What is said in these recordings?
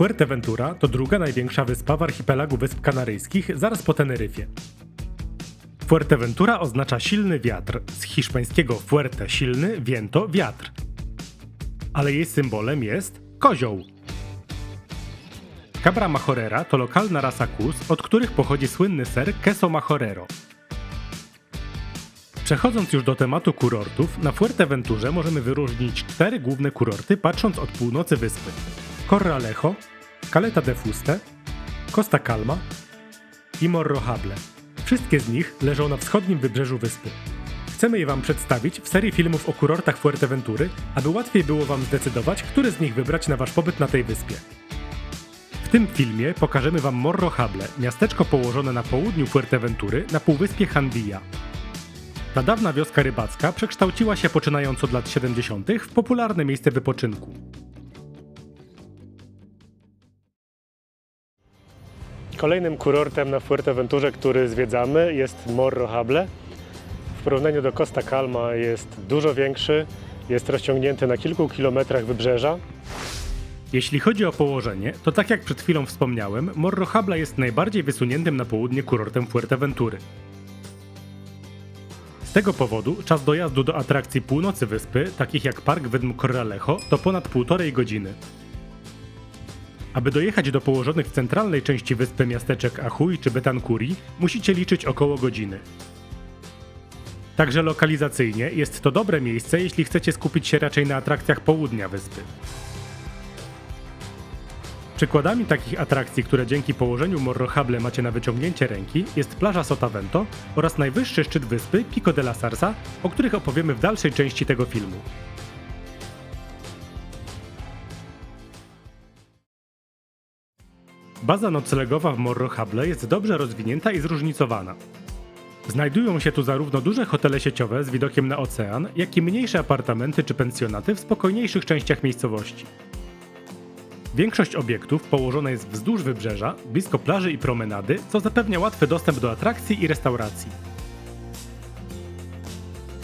Fuerteventura to druga największa wyspa w archipelagu Wysp Kanaryjskich, zaraz po Teneryfie. Fuerteventura oznacza silny wiatr, z hiszpańskiego fuerte silny, viento wiatr. Ale jej symbolem jest kozioł. Cabra majorera to lokalna rasa kus, od których pochodzi słynny ser queso majorero. Przechodząc już do tematu kurortów, na Fuerteventurze możemy wyróżnić cztery główne kurorty patrząc od północy wyspy. Corralejo, Caleta de Fuste, Costa Calma i Morrohable. Wszystkie z nich leżą na wschodnim wybrzeżu wyspy. Chcemy je Wam przedstawić w serii filmów o kurortach Fuerteventury, aby łatwiej było Wam zdecydować, który z nich wybrać na Wasz pobyt na tej wyspie. W tym filmie pokażemy Wam Morrohable, miasteczko położone na południu Fuerteventury na półwyspie Jandilla. Ta dawna wioska rybacka przekształciła się poczynając od lat 70. w popularne miejsce wypoczynku. Kolejnym kurortem na Fuerteventurze, który zwiedzamy jest Morrohable. W porównaniu do Costa Calma jest dużo większy, jest rozciągnięty na kilku kilometrach wybrzeża. Jeśli chodzi o położenie, to tak jak przed chwilą wspomniałem, Morrohable jest najbardziej wysuniętym na południe kurortem Fuerteventury. Z tego powodu czas dojazdu do atrakcji północy wyspy, takich jak Park Wydm Corralejo, to ponad półtorej godziny. Aby dojechać do położonych w centralnej części wyspy miasteczek Achuy czy Betancuri, musicie liczyć około godziny. Także lokalizacyjnie jest to dobre miejsce, jeśli chcecie skupić się raczej na atrakcjach południa wyspy. Przykładami takich atrakcji, które dzięki położeniu Morrohable macie na wyciągnięcie ręki, jest plaża Sotavento oraz najwyższy szczyt wyspy Pico de la Sarsa, o których opowiemy w dalszej części tego filmu. Baza noclegowa w Morrohable jest dobrze rozwinięta i zróżnicowana. Znajdują się tu zarówno duże hotele sieciowe z widokiem na ocean, jak i mniejsze apartamenty czy pensjonaty w spokojniejszych częściach miejscowości. Większość obiektów położona jest wzdłuż wybrzeża, blisko plaży i promenady, co zapewnia łatwy dostęp do atrakcji i restauracji.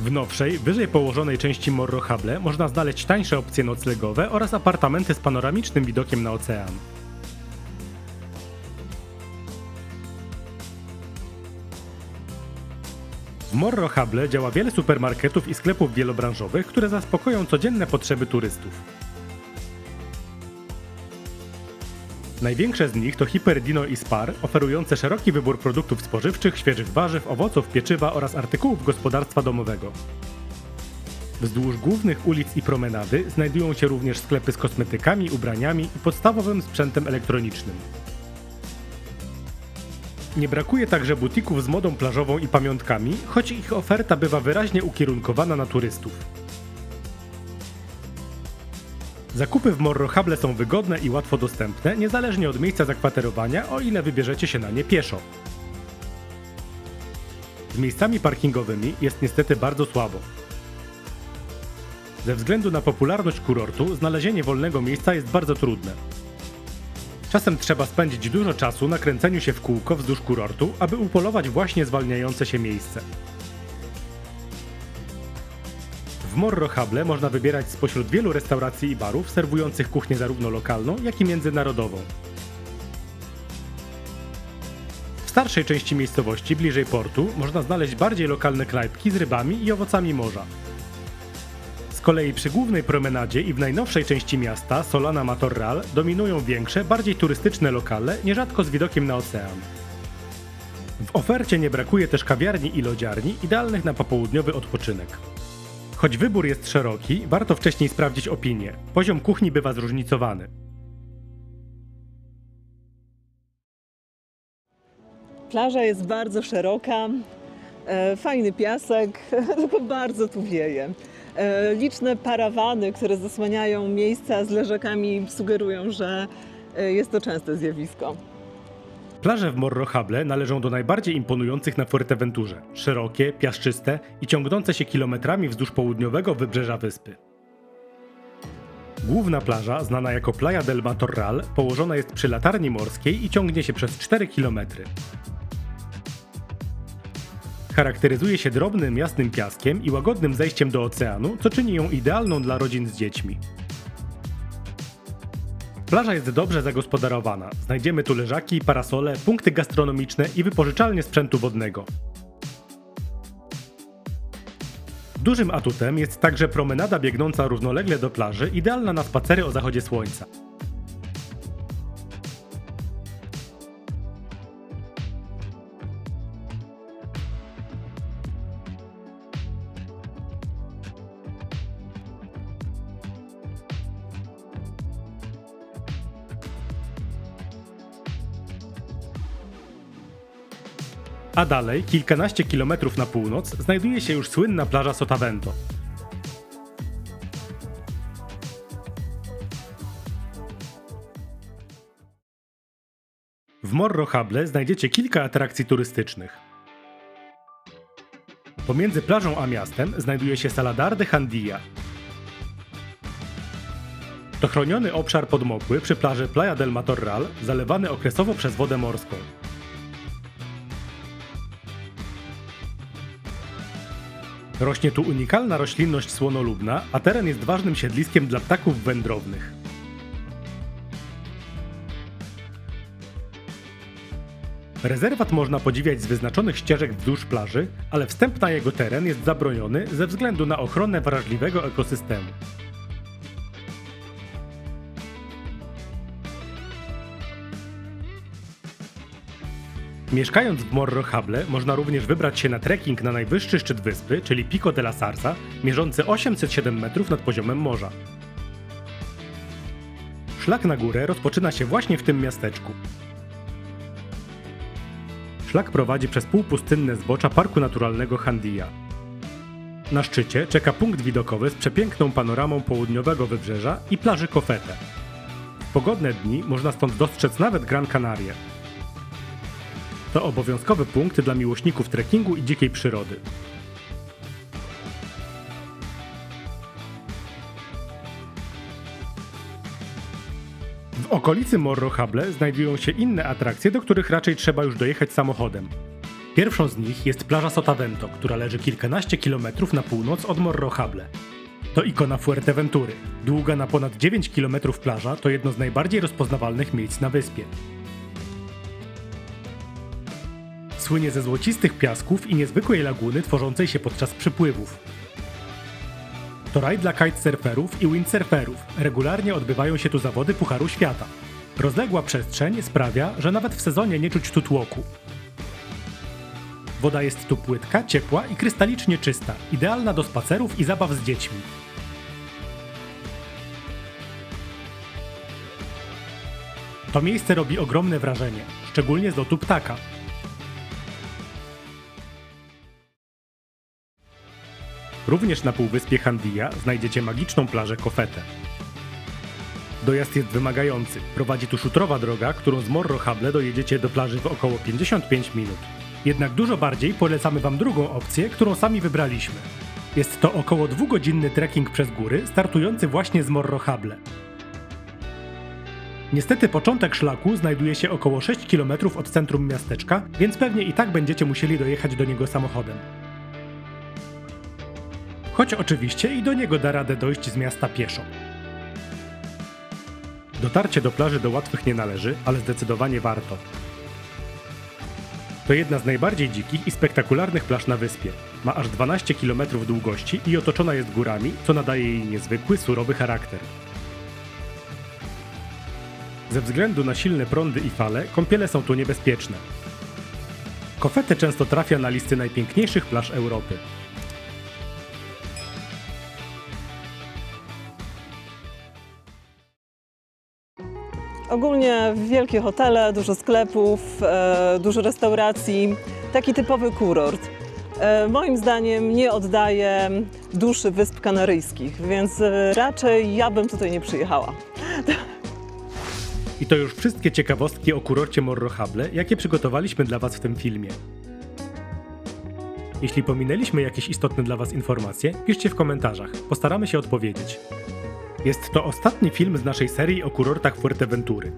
W nowszej, wyżej położonej części Morrohable można znaleźć tańsze opcje noclegowe oraz apartamenty z panoramicznym widokiem na ocean. W Morrohable działa wiele supermarketów i sklepów wielobranżowych, które zaspokoją codzienne potrzeby turystów. Największe z nich to Hyperdino i Spar, oferujące szeroki wybór produktów spożywczych, świeżych warzyw, owoców, pieczywa oraz artykułów gospodarstwa domowego. Wzdłuż głównych ulic i promenady znajdują się również sklepy z kosmetykami, ubraniami i podstawowym sprzętem elektronicznym. Nie brakuje także butików z modą plażową i pamiątkami, choć ich oferta bywa wyraźnie ukierunkowana na turystów. Zakupy w Morrohable są wygodne i łatwo dostępne, niezależnie od miejsca zakwaterowania, o ile wybierzecie się na nie pieszo. Z miejscami parkingowymi jest niestety bardzo słabo. Ze względu na popularność kurortu, znalezienie wolnego miejsca jest bardzo trudne. Czasem trzeba spędzić dużo czasu na kręceniu się w kółko wzdłuż kurortu, aby upolować właśnie zwalniające się miejsce. W Morrohable można wybierać spośród wielu restauracji i barów serwujących kuchnię zarówno lokalną, jak i międzynarodową. W starszej części miejscowości, bliżej portu, można znaleźć bardziej lokalne knajpki z rybami i owocami morza. Kolei przy głównej promenadzie i w najnowszej części miasta, Solana Matorral, dominują większe, bardziej turystyczne lokale, nierzadko z widokiem na ocean. W ofercie nie brakuje też kawiarni i lodziarni, idealnych na popołudniowy odpoczynek. Choć wybór jest szeroki, warto wcześniej sprawdzić opinię. Poziom kuchni bywa zróżnicowany. Plaża jest bardzo szeroka, fajny piasek, tylko bardzo tu wieje. E, liczne parawany, które zasłaniają miejsca z leżakami, sugerują, że e, jest to częste zjawisko. Plaże w Morrohable należą do najbardziej imponujących na Fuerteventurze. Szerokie, piaszczyste i ciągnące się kilometrami wzdłuż południowego wybrzeża wyspy. Główna plaża, znana jako Playa del Matorral, położona jest przy latarni morskiej i ciągnie się przez 4 km. Charakteryzuje się drobnym, jasnym piaskiem i łagodnym zejściem do oceanu, co czyni ją idealną dla rodzin z dziećmi. Plaża jest dobrze zagospodarowana. Znajdziemy tu leżaki, parasole, punkty gastronomiczne i wypożyczalnie sprzętu wodnego. Dużym atutem jest także promenada biegnąca równolegle do plaży, idealna na spacery o zachodzie słońca. A dalej, kilkanaście kilometrów na północ, znajduje się już słynna plaża Sotavento. W Morro Hable znajdziecie kilka atrakcji turystycznych. Pomiędzy plażą a miastem znajduje się Saladar de Jandilla. To chroniony obszar podmokły przy plaży Playa del Matorral, zalewany okresowo przez wodę morską. Rośnie tu unikalna roślinność słonolubna, a teren jest ważnym siedliskiem dla ptaków wędrownych. Rezerwat można podziwiać z wyznaczonych ścieżek wzdłuż plaży, ale wstęp na jego teren jest zabroniony ze względu na ochronę wrażliwego ekosystemu. Mieszkając w Morro Hable można również wybrać się na trekking na najwyższy szczyt wyspy, czyli Pico de la Sarsa, mierzący 807 metrów nad poziomem morza. Szlak na górę rozpoczyna się właśnie w tym miasteczku. Szlak prowadzi przez półpustynne zbocza Parku Naturalnego Handia. Na szczycie czeka punkt widokowy z przepiękną panoramą południowego wybrzeża i plaży Kofete. W pogodne dni można stąd dostrzec nawet Gran Canaria. To obowiązkowy punkt dla miłośników trekkingu i dzikiej przyrody. W okolicy Morro Hable znajdują się inne atrakcje, do których raczej trzeba już dojechać samochodem. Pierwszą z nich jest plaża Sotavento, która leży kilkanaście kilometrów na północ od Morro Hable. To ikona Fuerteventury. Długa na ponad 9 km plaża to jedno z najbardziej rozpoznawalnych miejsc na wyspie. Słynie ze złocistych piasków i niezwykłej laguny tworzącej się podczas przypływów. To raj dla kitesurferów i windsurferów. Regularnie odbywają się tu zawody Pucharu Świata. Rozległa przestrzeń sprawia, że nawet w sezonie nie czuć tu tłoku. Woda jest tu płytka, ciepła i krystalicznie czysta, idealna do spacerów i zabaw z dziećmi. To miejsce robi ogromne wrażenie, szczególnie z lotu ptaka. Również na półwyspie Handia znajdziecie magiczną plażę Kofete. Dojazd jest wymagający. Prowadzi tu szutrowa droga, którą z Morro Hable dojedziecie do plaży w około 55 minut. Jednak dużo bardziej polecamy Wam drugą opcję, którą sami wybraliśmy. Jest to około dwugodzinny trekking przez góry, startujący właśnie z Morro Hable. Niestety początek szlaku znajduje się około 6 km od centrum miasteczka, więc pewnie i tak będziecie musieli dojechać do niego samochodem. Choć oczywiście i do niego da radę dojść z miasta pieszo. Dotarcie do plaży do łatwych nie należy, ale zdecydowanie warto. To jedna z najbardziej dzikich i spektakularnych plaż na wyspie. Ma aż 12 km długości i otoczona jest górami, co nadaje jej niezwykły, surowy charakter. Ze względu na silne prądy i fale, kąpiele są tu niebezpieczne. Kofete często trafia na listy najpiękniejszych plaż Europy. Ogólnie wielkie hotele, dużo sklepów, e, dużo restauracji. Taki typowy kurort. E, moim zdaniem nie oddaje duszy Wysp Kanaryjskich, więc e, raczej ja bym tutaj nie przyjechała. I to już wszystkie ciekawostki o kurorcie Morro Hable, jakie przygotowaliśmy dla Was w tym filmie. Jeśli pominęliśmy jakieś istotne dla Was informacje, piszcie w komentarzach, postaramy się odpowiedzieć. Jest to ostatni film z naszej serii o kurortach Fuerteventury.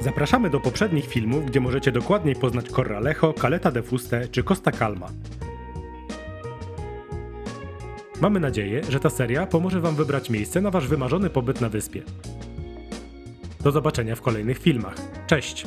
Zapraszamy do poprzednich filmów, gdzie możecie dokładniej poznać Corralejo, Caleta de Fuste czy Costa Calma. Mamy nadzieję, że ta seria pomoże Wam wybrać miejsce na Wasz wymarzony pobyt na wyspie. Do zobaczenia w kolejnych filmach. Cześć!